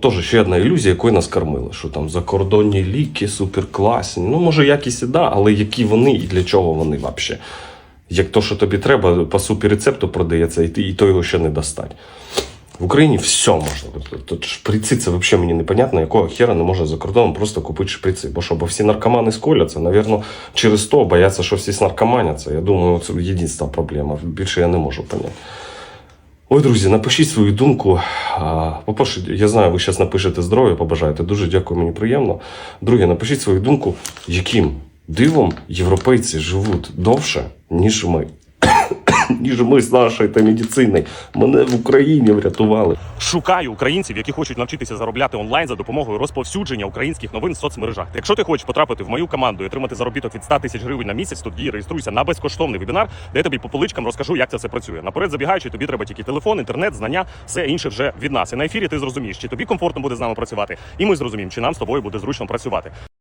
теж ще одна ілюзія, якою нас кормили, що там закордонні ліки суперкласні. Ну, може, якісь і да, але які вони і для чого вони взагалі? Як то, що тобі треба, по суперрецепту продається, і, ти, і то його ще не достать. В Україні все можна. Тобто, Тут шприци це взагалі мені непонятно, якого хера не можна за кордоном просто купити шприци. Бо що, бо всі наркомани сколяться, навірно, через то бояться, що всі снаркоманяться. Я думаю, це єдина проблема. Більше я не можу поняти. Ой, друзі, напишіть свою думку. По-перше, я знаю, ви зараз напишете здоров'я, побажаєте. Дуже дякую, мені приємно. Друге, напишіть свою думку, яким дивом європейці живуть довше, ніж ми. ніж ми з нашою та медициною. Мене в Україні врятували. Шукаю українців, які хочуть навчитися заробляти онлайн за допомогою розповсюдження українських новин в соцмережах. Якщо ти хочеш потрапити в мою команду і отримати заробіток від 100 тисяч гривень на місяць, тоді реєструйся на безкоштовний вебінар, де я тобі по поличкам розкажу, як це все працює. Наперед забігаючи, тобі треба тільки телефон, інтернет, знання, все інше вже від нас. І на ефірі ти зрозумієш, чи тобі комфортно буде з нами працювати, і ми зрозуміємо, чи нам з тобою буде зручно працювати.